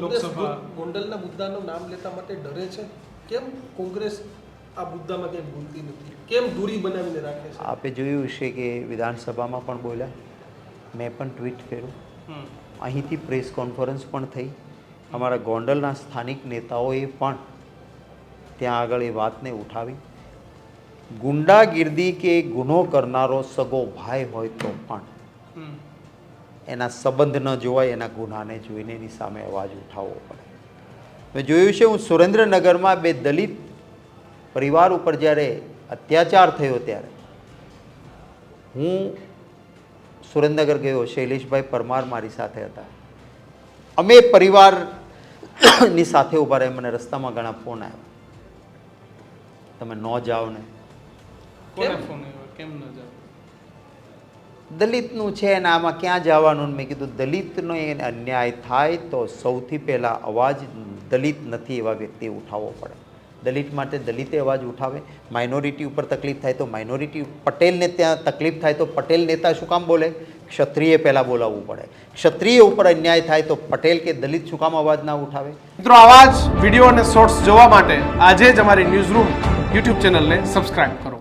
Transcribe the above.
કોંગ્રેસ લોકસભા. ગોંડલના મુદ્દાનું નામ લેતા માટે ડરે છે? કેમ કોંગ્રેસ આ મુદ્દામાં કેમ ભૂલતી નથી? કેમ દૂરી બનાવીને રાખે છે? આપે જોયું છે કે વિધાનસભામાં પણ બોલ્યા. મેં પણ ટ્વીટ કર્યું. અહીંથી પ્રેસ કોન્ફરન્સ પણ થઈ. અમારા ગોંડલના સ્થાનિક નેતાઓએ પણ ત્યાં આગળ એ વાતને ઉઠાવી. ગુંડાગીર્દી કે ગુનો કરનારો સગો ભાઈ હોય તો પણ. હમ. એના સંબંધ ન જોવાય એના ગુનાને જોઈને એની સામે અવાજ ઉઠાવવો પડે. મેં જોયું છે હું સુરેન્દ્રનગરમાં બે દલિત પરિવાર ઉપર જ્યારે અત્યાચાર થયો ત્યારે હું સુરેન્દ્રનગર ગયો શૈલેષભાઈ પરમાર મારી સાથે હતા. અમે પરિવારની સાથે ઊભા રહે મને રસ્તામાં ઘણા ફોન આવ્યા. તમે ન જાઓ ને. કેમ? ફોન આવ્યો? કેમ ન જાવ દલિતનું છે અને આમાં ક્યાં જવાનું મેં કીધું, દલિતનો એને અન્યાય થાય તો સૌથી પહેલાં અવાજ દલિત નથી એવા વ્યક્તિ ઉઠાવવો પડે. દલિત માટે દલિતે અવાજ ઉઠાવે. માઇનોરિટી ઉપર તકલીફ થાય તો માઇનોરિટી, પટેલને ત્યાં તકલીફ થાય તો પટેલ નેતા શું કામ બોલે? ક્ષત્રિય પહેલાં બોલાવવું પડે. ક્ષત્રિય ઉપર અન્યાય થાય તો પટેલ કે દલિત શું કામ અવાજ ના ઉઠાવે? મિત્રો આવા જ વીડિયો અને શોર્ટ્સ જોવા માટે આજે જ અમારી ન્યૂઝ રૂમ યુટ્યુબ ચેનલને સબસ્ક્રાઇબ કરો.